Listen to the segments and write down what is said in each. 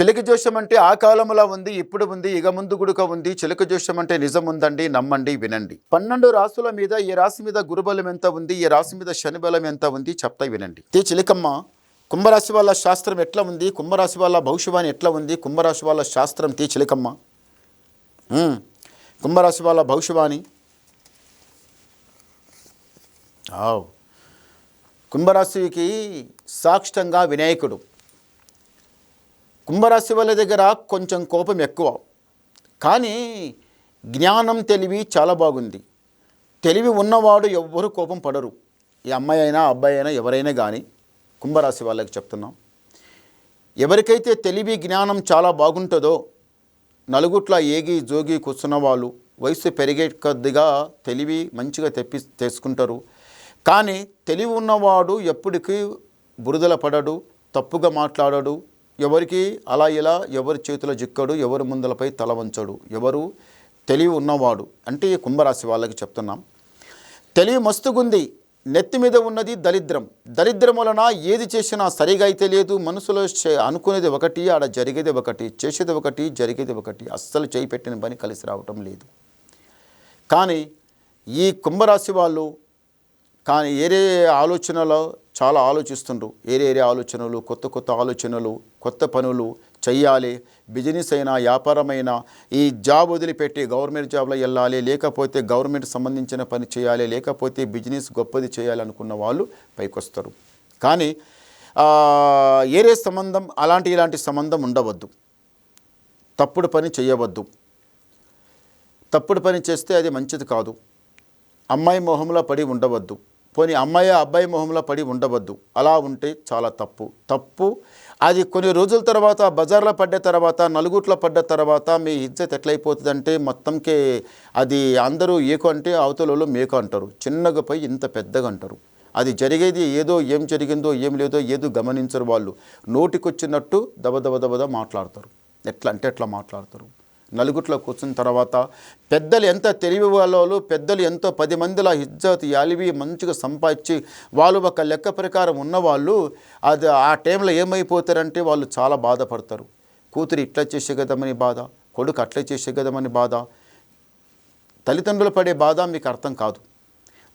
చిలక జోషం అంటే ఆ కాలంలో ఉంది ఇప్పుడు ఉంది ఇక ముందు గుడుక ఉంది. చిలక జోషం అంటే నిజం ఉందండి నమ్మండి వినండి. పన్నెండు రాసుల మీద ఈ రాశి మీద గురుబలం ఎంత ఉంది ఈ రాశి మీద శని బలం ఎంత ఉంది చెప్తా వినండి. తే చిలకమ్మ కుంభరాశి వాళ్ళ శాస్త్రం ఎట్లా ఉంది కుంభరాశి వాళ్ళ భవిష్యవాణి ఎట్లా ఉంది కుంభరాశి వాళ్ళ శాస్త్రం తే చిలకమ్మ. కుంభరాశి వాళ్ళ భవిష్యవాణి. ఆవ్. కుంభరాశికి సాక్షితంగా వినాయకుడు. కుంభరాశి వాళ్ళ దగ్గర కొంచెం కోపం ఎక్కువ. కానీ జ్ఞానం తెలివి చాలా బాగుంది. తెలివి ఉన్నవాడు ఎవ్వరు కోపం పడరు. ఈ అమ్మాయి అయినా అబ్బాయి అయినా ఎవరైనా కానీ కుంభరాశి వాళ్ళకి చెప్తున్నాం. ఎవరికైతే తెలివి జ్ఞానం చాలా బాగుంటుందో నలుగుట్ల ఏగి జోగి కూర్చున్న వాళ్ళు వయసు పెరిగే కొద్దిగా తెలివి మంచిగా తెప్పి తెచ్చుకుంటారు కానీ తెలివి ఉన్నవాడు ఎప్పటికీ బురదల పడడు తప్పుగా మాట్లాడడు ఎవరికి? అలా ఇలా ఎవరి చేతుల చిక్కడు ఎవరి ముందలపై తల వంచడు. ఎవరు? తెలివి ఉన్నవాడు. అంటే ఈ కుంభరాశి వాళ్ళకి చెప్తున్నాం. తెలివి మస్తుగుంది. నెత్తి మీద ఉన్నది దరిద్రం. దరిద్రం వలన ఏది చేసినా సరిగా అయితే లేదు. మనసులో చే- అనుకునేది ఒకటి ఆడ జరిగేది ఒకటి చేసేది ఒకటి జరిగేది ఒకటి. అస్సలు చేయి పెట్టిన పని కలిసి రావటం లేదు. కానీ ఈ కుంభరాశి వాళ్ళు కానీ ఏరే ఆలోచనలో చాలా ఆలోచిస్తుండ్రు. ఏరే ఏరే ఆలోచనలు కొత్త కొత్త ఆలోచనలు కొత్త పనులు చెయ్యాలి. బిజినెస్ అయినా వ్యాపారమైనా ఈ జాబ్ వదిలిపెట్టి గవర్నమెంట్ జాబ్లో వెళ్ళాలి. లేకపోతే గవర్నమెంట్ సంబంధించిన పని చేయాలి. లేకపోతే బిజినెస్ గొప్పది చేయాలనుకున్న వాళ్ళు పైకొస్తారు. కానీ ఏరే సంబంధం అలాంటి ఇలాంటి సంబంధం ఉండవద్దు. తప్పుడు పని చేయవద్దు తప్పుడు పని చేస్తే అది మంచిది కాదు. అమ్మాయి మొహంలో పడి ఉండవద్దు. పోనీ అమ్మాయి అబ్బాయి మొహంలో పడి ఉండవద్దు. అలా ఉంటే చాలా తప్పు. తప్పు అది కొన్ని రోజుల తర్వాత బజార్లో పడ్డ తర్వాత నలుగుట్లో పడ్డ తర్వాత మీ ఇజ్జత్ ఎట్లయిపోతుందంటే మొత్తంకే అది అందరూ ఏకు అంటే అవతలలో మేకు అంటారు. చిన్నగా పోయి ఇంత పెద్దగా అంటారు. అది జరిగేది ఏదో ఏం జరిగిందో ఏం లేదో ఏదో గమనించరు వాళ్ళు. నోటికొచ్చినట్టు దబ దబ దబద మాట్లాడతారు. ఎట్లా అంటే ఎట్లా మాట్లాడతారు. నలుగుట్లో కూర్చున్న తర్వాత పెద్దలు ఎంత తెలివి వాళ్ళు పెద్దలు ఎంతో పది మందిలా ఇజ్జత్ యాలివి మంచిగా సంపాదించి వాళ్ళు ఒక లెక్క ప్రకారం ఉన్నవాళ్ళు అది ఆ టైంలో ఏమైపోతారంటే వాళ్ళు చాలా బాధపడతారు. కూతురు ఇట్లా చేసేగదమని బాధ కొడుకు అట్లా చేసేగదమని బాధ. తల్లిదండ్రులు పడే బాధ మీకు అర్థం కాదు.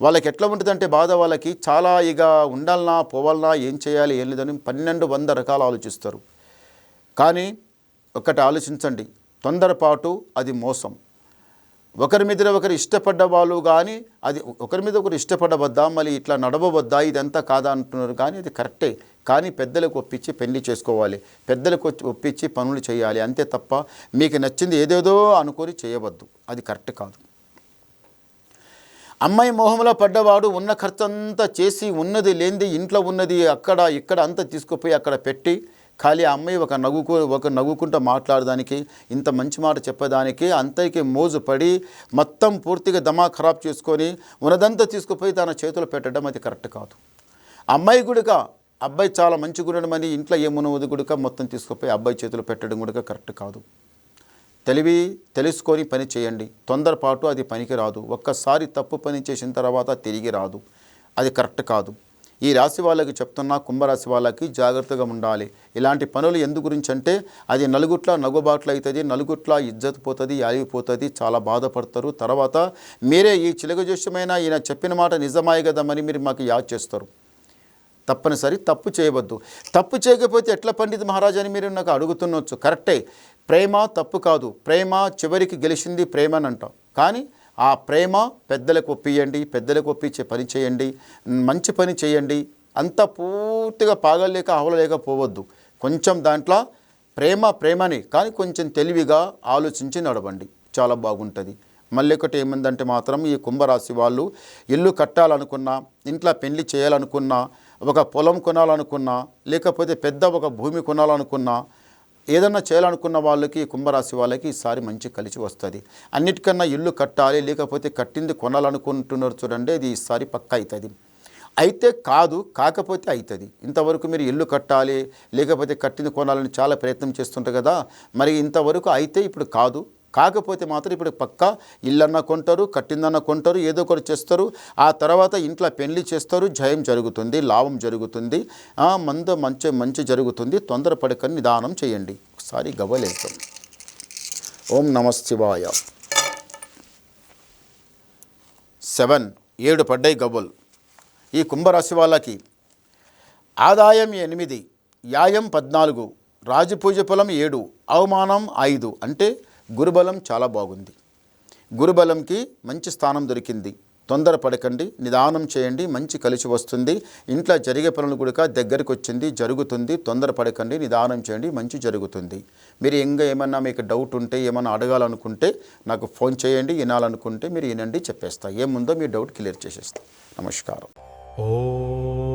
వాళ్ళకి ఎట్లా ఉంటుందంటే బాధ వాళ్ళకి చాలా ఇక ఉండాలనా పోవాలనా ఏం చేయాలి ఏం లేదని పన్నెండు వంద రకాలు ఆలోచిస్తారు. కానీ ఒకటి ఆలోచించండి. తొందరపాటు అది మోసం. ఒకరి మీద ఒకరు ఇష్టపడ్డ వాళ్ళు కానీ అది ఒకరి మీద ఒకరు ఇష్టపడవద్దా మళ్ళీ ఇట్లా నడవవద్దా ఇదంతా కాదా అంటున్నారు. కానీ అది కరెక్టే. కానీ పెద్దలకు ఒప్పించి పెళ్ళి చేసుకోవాలి. పెద్దలకు వచ్చి ఒప్పించి పనులు చేయాలి. అంతే తప్ప మీకు నచ్చింది ఏదేదో అనుకొని చేయవద్దు. అది కరెక్ట్ కాదు. అమ్మాయి మోహంలో పడ్డవాడు ఉన్న ఖర్చంతా చేసి ఉన్నది లేనిది ఇంట్లో ఉన్నది అక్కడ ఇక్కడ అంతా తీసుకుపోయి అక్కడ పెట్టి ఖాళీ ఆ అమ్మాయి ఒక నవ్వుకు ఒక నవ్వుకుంటూ మాట్లాడడానికి ఇంత మంచి మాట చెప్పడానికి అంతకి మోజు పడి మొత్తం పూర్తిగా దమా ఖరాబ్ చేసుకొని ఉన్నదంతా తీసుకుపోయి తన చేతులు పెట్టడం అది కరెక్ట్ కాదు. అమ్మాయి గుడిక అబ్బాయి చాలా మంచి గుణమని ఇంట్లో ఏమున్నది గుడిక మొత్తం తీసుకుపోయి అబ్బాయి చేతులు పెట్టడం గుడిక కరెక్ట్ కాదు. తెలివి తెలుసుకొని పని చేయండి. తొందరపాటు అది పనికి రాదు. ఒక్కసారి తప్పు పని చేసిన తర్వాత తిరిగి రాదు. అది కరెక్ట్ కాదు. ఈ రాశి వాళ్ళకి చెప్తున్నా కుంభరాశి వాళ్ళకి జాగ్రత్తగా ఉండాలి. ఇలాంటి పనులు ఎందు గురించి అంటే అది నలుగుట్ల నగుబాట్లు అవుతుంది నలుగుట్ల ఇజ్జత్ పోతుంది ఆగిపోతుంది చాలా బాధపడతారు. తర్వాత మీరే ఈ చిలకజోష్యమైన ఈయన చెప్పిన మాట నిజమాయి కదమని మీరు మాకు యాద్ చేస్తారు. తప్పనిసరి తప్పు చేయవద్దు. తప్పు చేయకపోతే ఎట్లా పండిత్ మహారాజాని మీరు నాకు అడుగుతున్నవచ్చు కరెక్టే. ప్రేమ తప్పు కాదు. ప్రేమ చివరికి గెలిచింది ప్రేమ అని అంటాం కానీ ఆ ప్రేమ పెద్దలకు ఒప్పియండి పెద్దలకు ఒప్పించే పని చేయండి మంచి పని చేయండి. అంత పూర్తిగా పాగలేక అవలలేకపోవద్దు కొంచెం దాంట్లో ప్రేమ ప్రేమని కానీ కొంచెం తెలివిగా ఆలోచించి నడవండి. చాలా బాగుంటుంది. మళ్ళీ ఒకటి ఏముందంటే మాత్రం ఈ కుంభరాశి వాళ్ళు ఇల్లు కట్టాలనుకున్నా ఇంట్లో పెళ్ళి చేయాలనుకున్నా ఒక పొలం కొనాలనుకున్నా లేకపోతే పెద్ద ఒక భూమి కొనాలనుకున్నా ఏదన్నా చేయాలనుకున్న వాళ్ళకి కుంభరాశి వాళ్ళకి ఈసారి మంచి కలిసి వస్తుంది. అన్నిటికన్నా ఇల్లు కట్టాలి లేకపోతే కట్టింది కొనాలనుకుంటున్నారు చూడండి అది ఈసారి పక్క అవుతుంది అయితే కాదు కాకపోతే అవుతుంది ఇంతవరకు మీరు ఇల్లు కట్టాలి లేకపోతే కట్టింది కొనాలని చాలా ప్రయత్నం చేస్తుంటారు కదా మరి ఇంతవరకు అయితే ఇప్పుడు కాదు. కాకపోతే మాత్రం ఇప్పుడు పక్క ఇల్లన్న కొంటారు కట్టిందన్న కొంటారు ఏదో ఒకటి చేస్తారు. ఆ తర్వాత ఇంట్లో పెళ్ళి చేస్తారు జయం జరుగుతుంది లాభం జరుగుతుంది మంద మంచి మంచి జరుగుతుంది తొందరపడకని నిదానం చేయండి. ఒకసారి గవ్వలేస్తాం ఓం నమ శివాయ. సెవెన్ ఏడు పడ్డాయి గవ్వలు. ఈ కుంభరాశి వాళ్ళకి ఆదాయం ఎనిమిది యాయం పద్నాలుగు రాజపూజ పొలం ఏడు అవమానం ఐదు. అంటే గురుబలం చాలా బాగుంది. గురుబలంకి మంచి స్థానం దొరికింది. తొందర పడకండి నిదానం చేయండి మంచి కలిసి వస్తుంది. ఇంట్లో జరిగే పనులు కూడా దగ్గరికి వచ్చింది జరుగుతుంది. తొందర పడకండి నిదానం చేయండి మంచి జరుగుతుంది. మీరు ఇంకా ఏమన్నా మీకు డౌట్ ఉంటే ఏమన్నా అడగాలనుకుంటే నాకు ఫోన్ చేయండి వినాలనుకుంటే మీరు వినండి చెప్పేస్తా. ఏముందో మీ డౌట్ క్లియర్ చేసేస్తా. నమస్కారం. ఓ